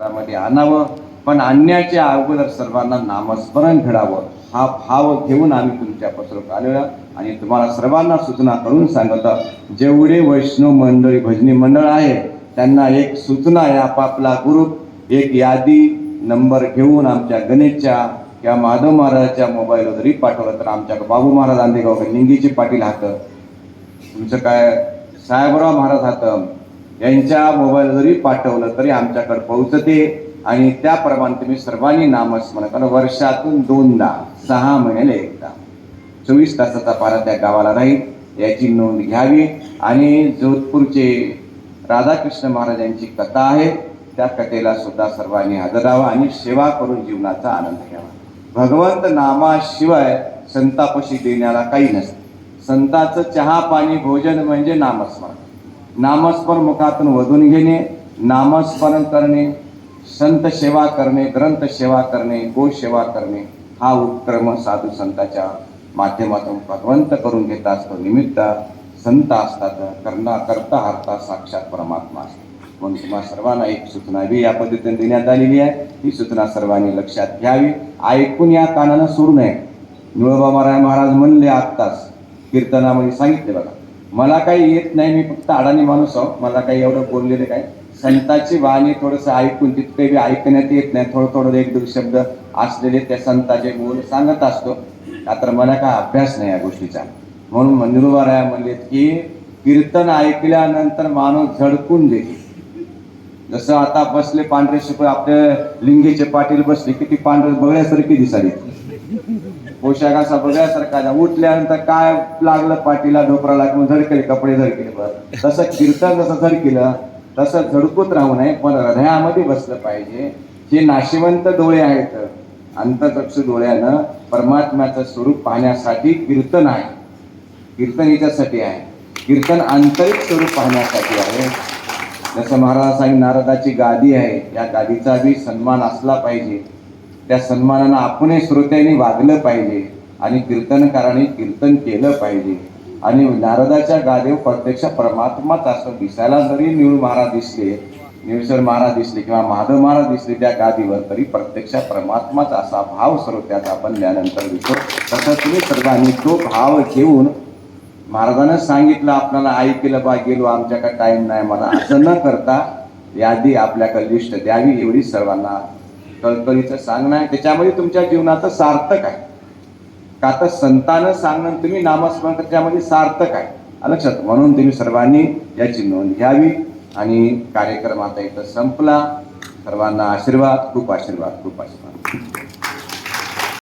मध्ये आणावं पण आणण्याच्या अगोदर सर्वांना नामस्मरण घडावं. हा भाव घेऊन आम्ही तुमच्या पसरक आलेला आणि तुम्हाला सर्वांना सूचना करून सांगत जेवढे वैष्णव मंडळी भजनी मंडळ आहे त्यांना एक सूचना आहे आपापला ग्रुप एक यादी नंबर घेऊन आमच्या गणेशच्या किंवा माधव महाराजाच्या मोबाईलवर जरी पाठवलं तर आमच्या बाबू महाराज आंदेगाव लिंगीची पाटील हातं तुमचं काय साहेबराव महाराज हातं यांच्या मोबाईल जरी पाठवलं तरी आमच्याकडे पोहोचते. आणि त्याप्रमाणे तुम्ही सर्वांनी नामस्मरण कारण वर्षातून दोनदा सहा महिन्याला एकदा चोवीस तासाचा पारा त्या गावाला राहील याची नोंद घ्यावी. आणि जोधपूरचे राधाकृष्ण महाराज यांची कथा आहे त्या कथेला सुद्धा सर्वांनी हजर आणि सेवा करून जीवनाचा आनंद घ्यावा. भगवंत नामाशिवाय संतापशी देण्याला काही नसते. संताचं चहा पाणी भोजन म्हणजे नामस्मरण. नामस्मरण मुखातून वधून घेणे नामस्मरण करणे संत सेवा करणे ग्रंथ सेवा करणे गो सेवा करणे हा उपक्रम साधू संताच्या माध्यमातून भगवंत करून घेत असतो. निमित्त संत असतात करता करता हरता साक्षात परमात्मा असतो. म्हणून तुम्हाला सर्वांना एक सूचना बी या पद्धतीने देण्यात आलेली आहे. ही सूचना सर्वांनी लक्षात घ्यावी. ऐकून या कानानं सोडू नये. निळोबा महाराज महाराज म्हणले आत्ताच कीर्तनामध्ये सांगितले बघा. मला काही येत नाही मी फक्त अडाणी माणूस आहो. मला काही एवढं बोललेलं काय? संताची वाणी थोडंसं ऐकून तितकं बी ऐकण्यात येत नाही. थोडं थोडं एक दोन शब्द असलेले त्या संताचे बोल सांगत असतो. का तर मला काय अभ्यास नाही या गोष्टीचा. म्हणून मंदिरोबाराया म्हणलेत की कीर्तन ऐकल्यानंतर माणूस झडकून देते जसं आता बसले पांढरे शुक्र आपल्या लिंगेचे पाटील बसले किती पांढरे बघण्यासारखी दिसाली पोशाख असा बघण्यासारखा उठल्यानंतर काय लागलं पाठीला डोकराला किंवा झडकेल कपडे झडकेले बरं. तसं कीर्तन जसं झडकेलं तसं झडकूत राहू नये पण हृदयामध्ये बसलं पाहिजे. हे नाशिवंत डोळे आहेत अंतचक्षु डोळ्यानं परमात्म्याचं स्वरूप पाहण्यासाठी कीर्तन आहे. कीर्तन याच्यासाठी आहे. कीर्तन आंतरिक स्वरूप पाहण्यासाठी आहे. जसं महाराज सांगितलं नारदाची गादी आहे या गादीचा बी सन्मान असला पाहिजे. त्या सन्मानानं आपणही श्रोत्यांनी वागलं पाहिजे आणि कीर्तनकारांनी कीर्तन केलं पाहिजे. आणि नारदाच्या गादीवर प्रत्यक्ष परमात्माच असं दिसायला जरी निळू महाराज दिसले निळसर महाराज दिसले किंवा माधव महाराज दिसले त्या गादीवर तरी प्रत्यक्ष परमात्माच असा भाव श्रोत्यात आपण त्यानंतर दिसतो. तसं तुम्ही सर्वांनी तो भाव घेऊन महाराजानं सांगितलं आपल्याला ऐकलं बा गेलो आमच्याकडे टाइम नाही मला असं न करता यादी आपल्याकडे लिस्ट द्यावी एवढी सर्वांना कळकळीचं सांगणं आहे. त्याच्यामध्ये तुमच्या जीवनाचं सार्थक आहे. का तर संतानं सांगणं तुम्ही नामस्मरण त्याच्यामध्ये सार्थक आहे. लक्षात म्हणून तुम्ही सर्वांनी याची नोंद घ्यावी आणि कार्यक्रम आता इथं संपला. सर्वांना आशीर्वाद खूप आशीर्वाद खूप आशीर्वाद.